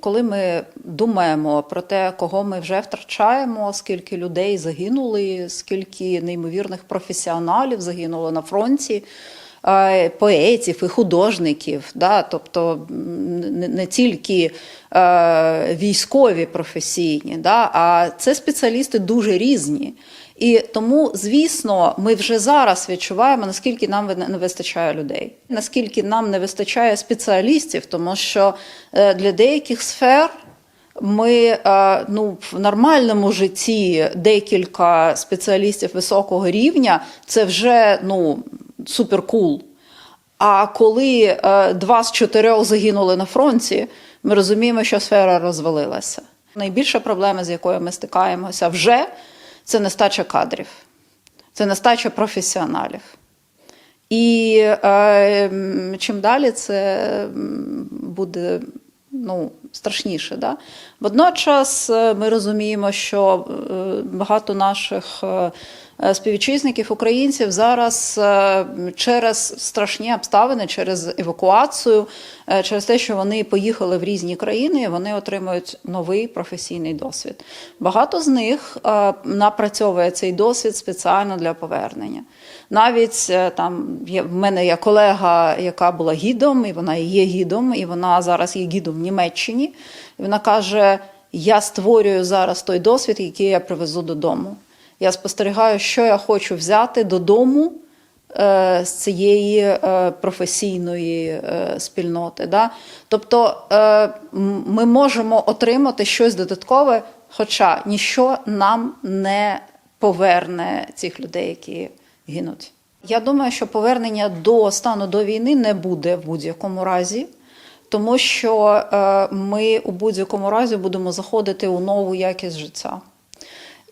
Коли ми думаємо про те, кого ми вже втрачаємо, скільки людей загинули, скільки неймовірних професіоналів загинуло на фронті, поетів і художників, да, тобто не, тільки е, військові професійні, да, а це спеціалісти дуже різні. І тому, звісно, ми вже зараз відчуваємо, наскільки нам не вистачає людей, наскільки нам не вистачає спеціалістів, тому що е, для деяких сфер ми е, ну, в нормальному житті декілька спеціалістів високого рівня це вже ну, суперкул. А коли е, два з чотирьох загинули на фронті, ми розуміємо, що сфера розвалилася. Найбільша проблема, з якою ми стикаємося вже, це нестача кадрів, це нестача професіоналів. І е, чим далі це буде ну, страшніше. Да? Водночас е, ми розуміємо, що е, багато наших е, співвітчизників, українців зараз е, через страшні обставини, через евакуацію, е, через те, що вони поїхали в різні країни, вони отримують новий професійний досвід. Багато з них е, напрацьовує цей досвід спеціально для повернення. Навіть е, там є в мене є колега, яка була гідом, і вона є гідом, і вона зараз є гідом в Німеччині. І вона каже: я створюю зараз той досвід, який я привезу додому. Я спостерігаю, що я хочу взяти додому е, з цієї е, професійної е, спільноти. Да? Тобто ми можемо отримати щось додаткове, хоча ніщо нам не поверне цих людей, які гинуть. Я думаю, що повернення до стану до війни не буде в будь-якому разі. Тому що ми у будь-якому разі будемо заходити у нову якість життя.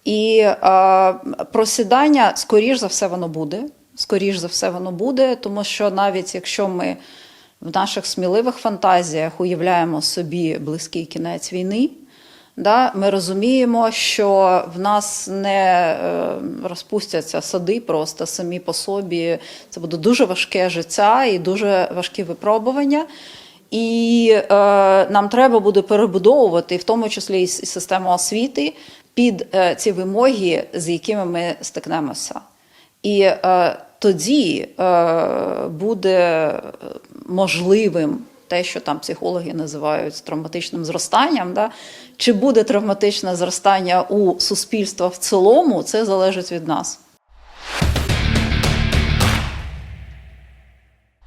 І е, просідання, скоріш за все, воно буде. Скоріш за все, воно буде, тому що навіть якщо ми в наших сміливих фантазіях уявляємо собі близький кінець війни, да, ми розуміємо, що в нас не е, розпустяться сади просто самі по собі. Це буде дуже важке життя і дуже важкі випробування. І е, нам треба буде перебудовувати, в тому числі і систему освіти, під е, ці вимоги, з якими ми стикнемося. І е, тоді е, буде можливим те, що там психологи називають травматичним зростанням. Да? Чи буде травматичне зростання у суспільства в цілому, це залежить від нас.